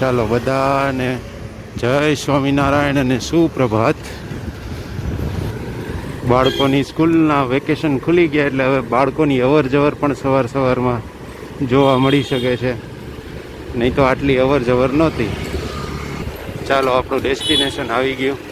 ચાલો બધાને જય સ્વામિનારાયણ અને સુપ્રભાત. બાળકોની સ્કૂલના વેકેશન ખુલી ગયા એટલે હવે બાળકોની અવર જવર પણ સવાર સવારમાં જોવા મળી શકે છે. નહીં તો આટલી અવર જવર નહોતી. ચાલો, આપણું ડેસ્ટિનેશન આવી ગયું.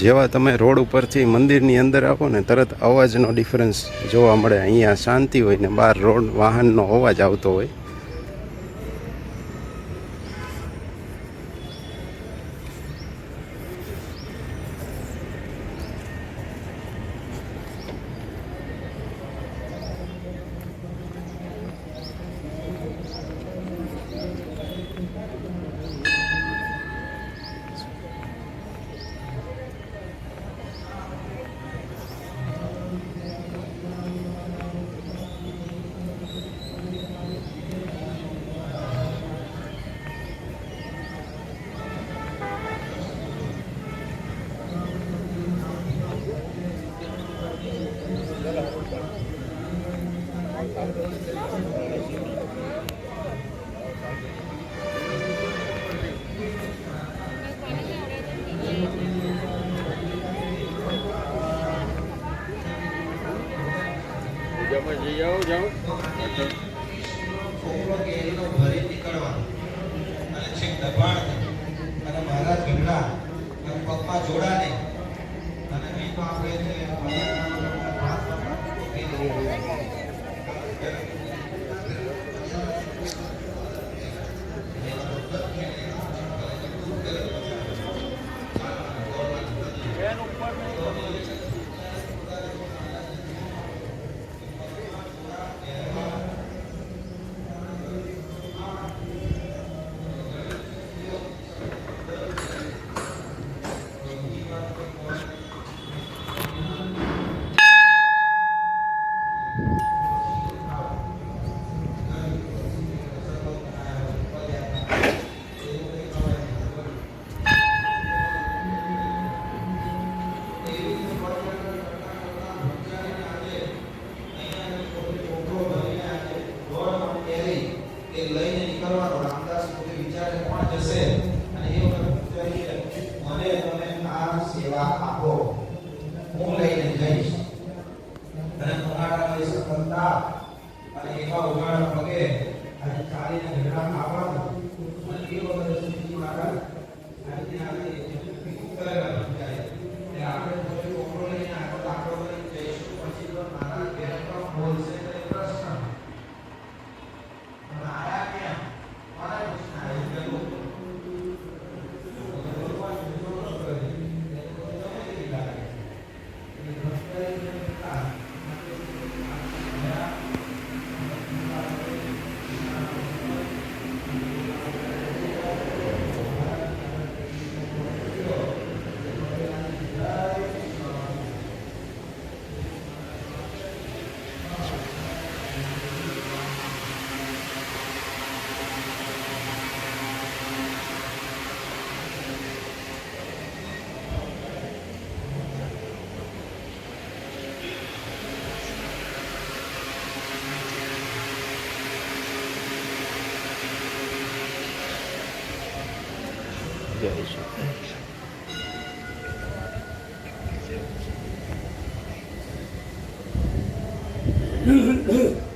જેવા તમે રોડ ઉપરથી મંદિરની અંદર આવો ને, તરત અવાજનો ડિફરન્સ જોવા મળે. અહીંયા શાંતિ હોય ને, બહાર રોડ, વાહનનો અવાજ આવતો હોય. છોકરો કેરીનો ભરી નીકળવાનો. અને છેક દબાણ, અને મારા ગઢડા અને પગમાં જોડાને અને નહીં તો આપણે Uh, uh, uh.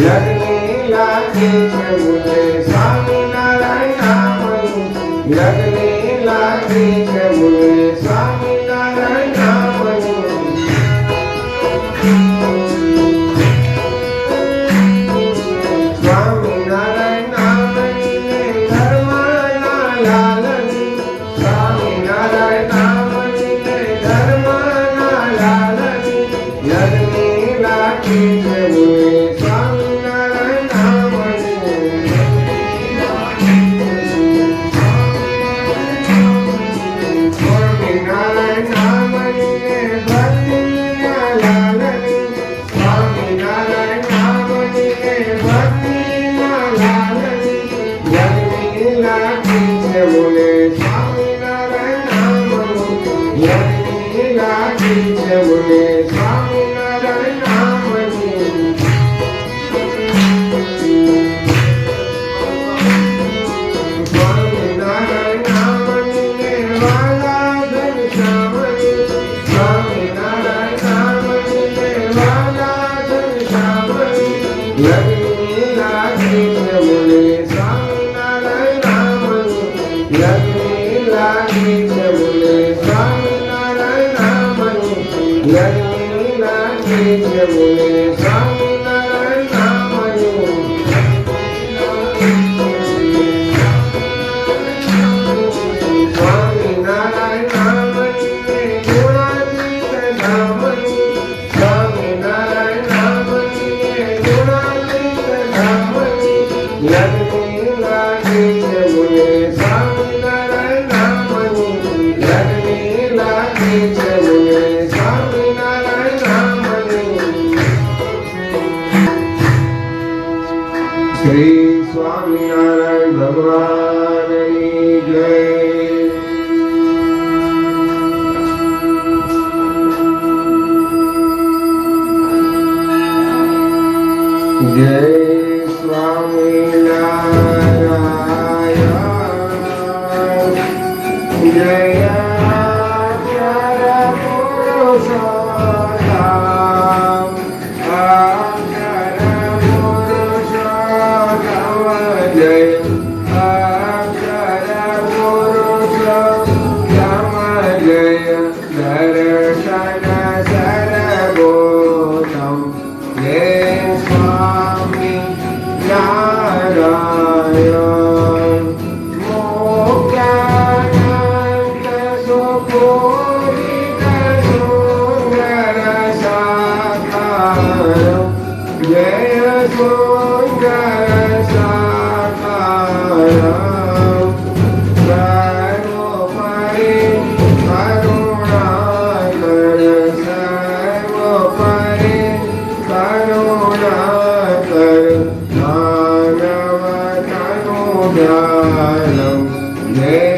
લગની લાગે છે બોલે સ્વામિનારાયણ નામ લગની લાગે છે Yeah. Yeah. Gaya Lo Ne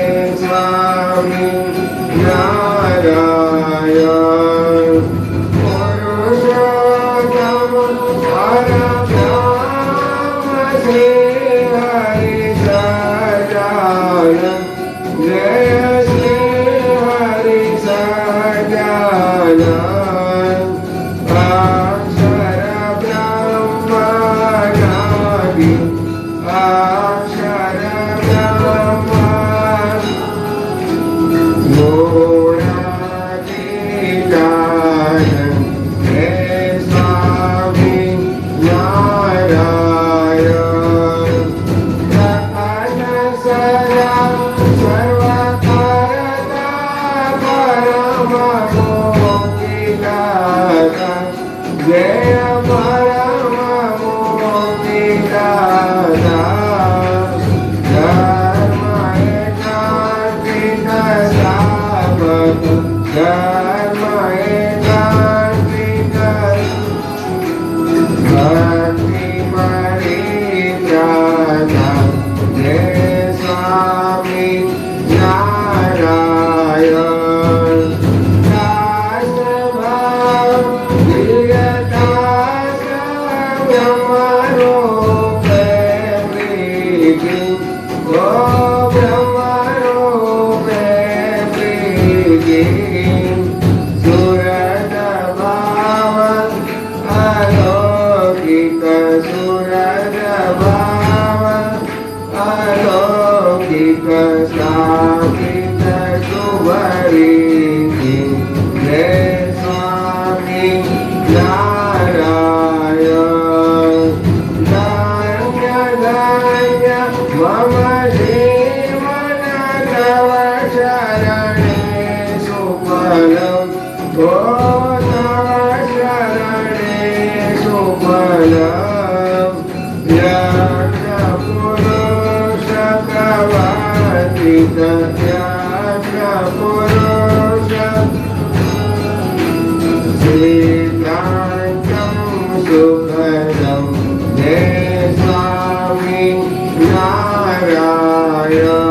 Narayana.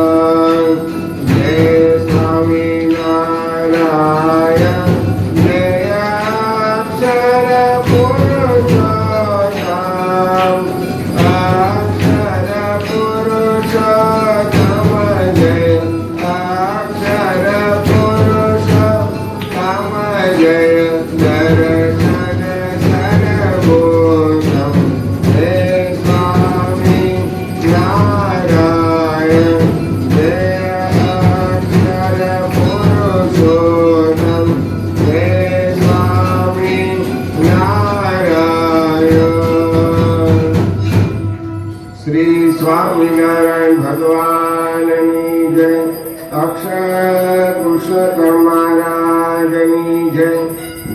મહારાજની જય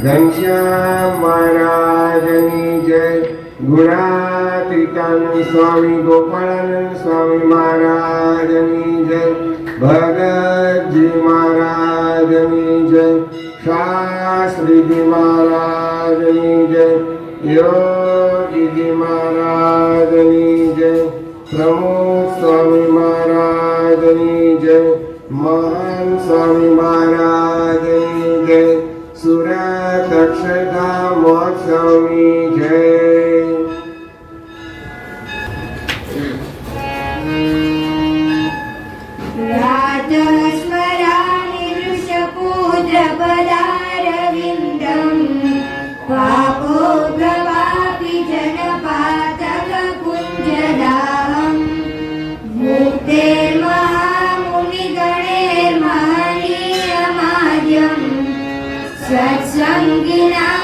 ઘનશ્યામ મહારાજની જય ગુણાતીતાનંદ સ્વામી ગોપાળાનંદ સ્વામી મહારાજની જય ભગતજી મહારાજની જય શાસ્ત્રીજી મહારાજની જય યોગીજી મહારાજની જય પ્રમુખ મહાન સ્વામી મહારાજ જય સુરત અક્ષતા મહોત્સવની જય.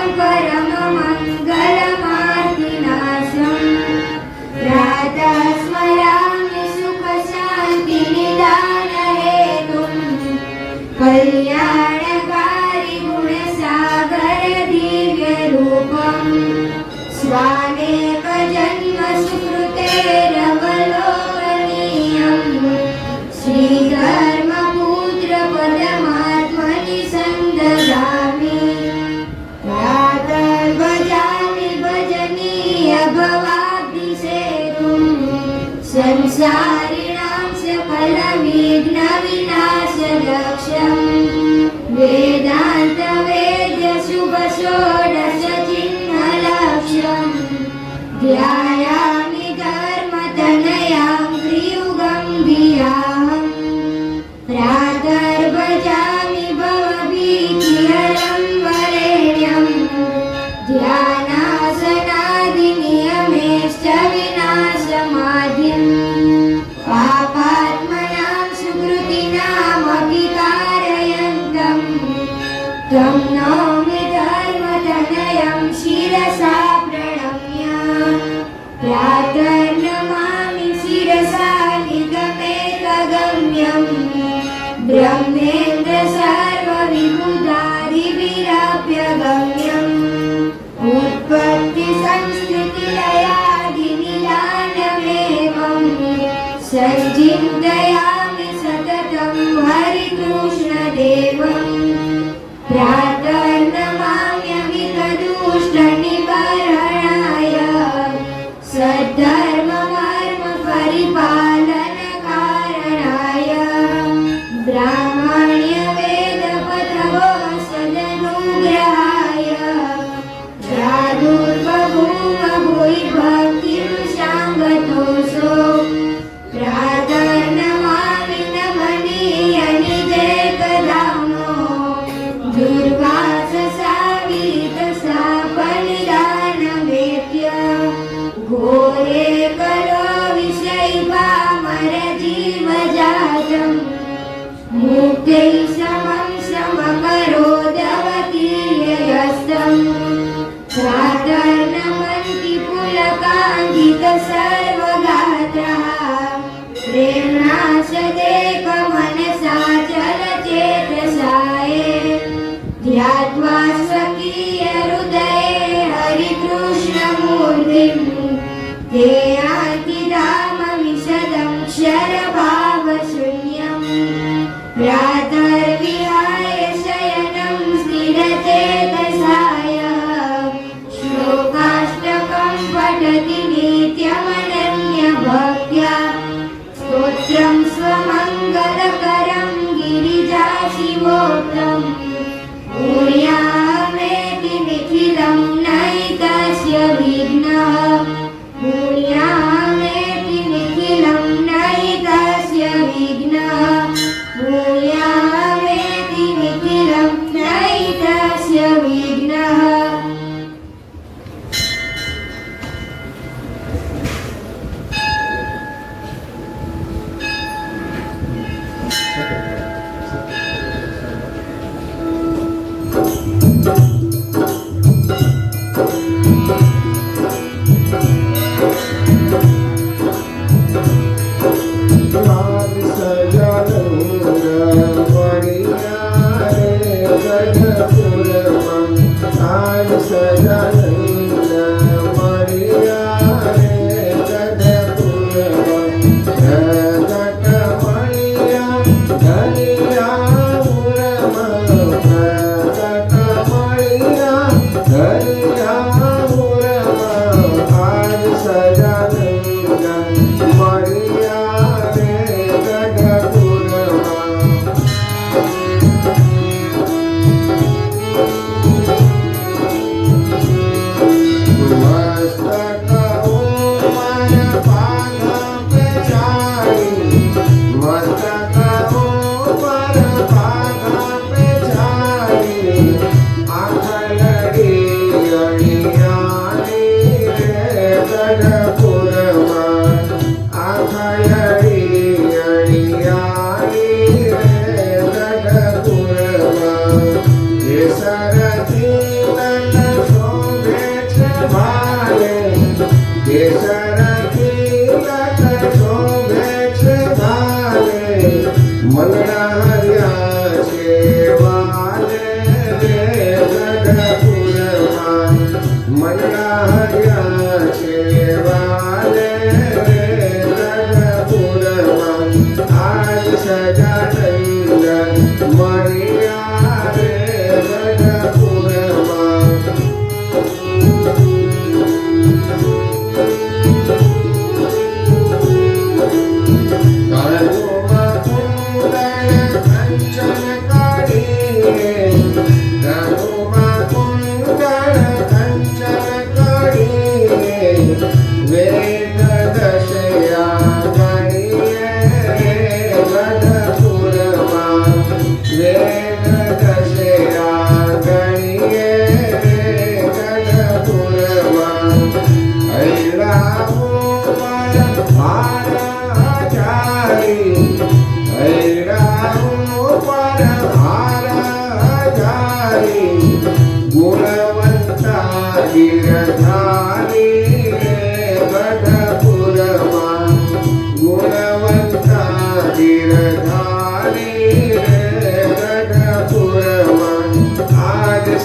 Ankara. ारिणांश फलवेदनविनाशलक्षम् वेदान्तवेदशुभ षोडशचिह्नलक्ष्यम् ध्या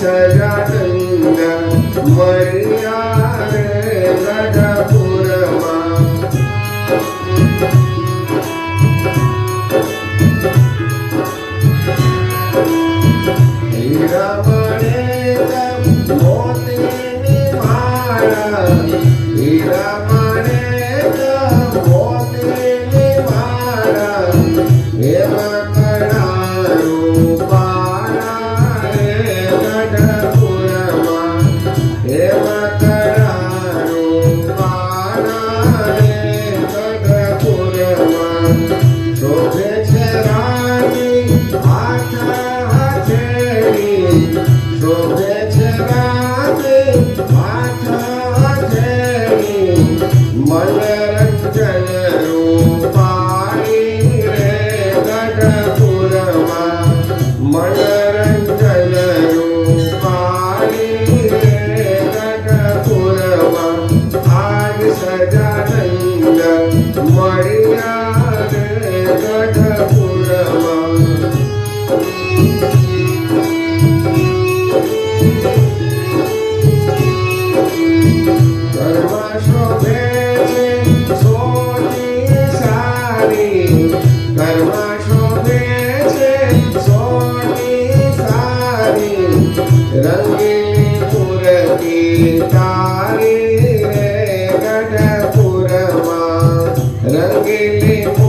शरण्य रंगले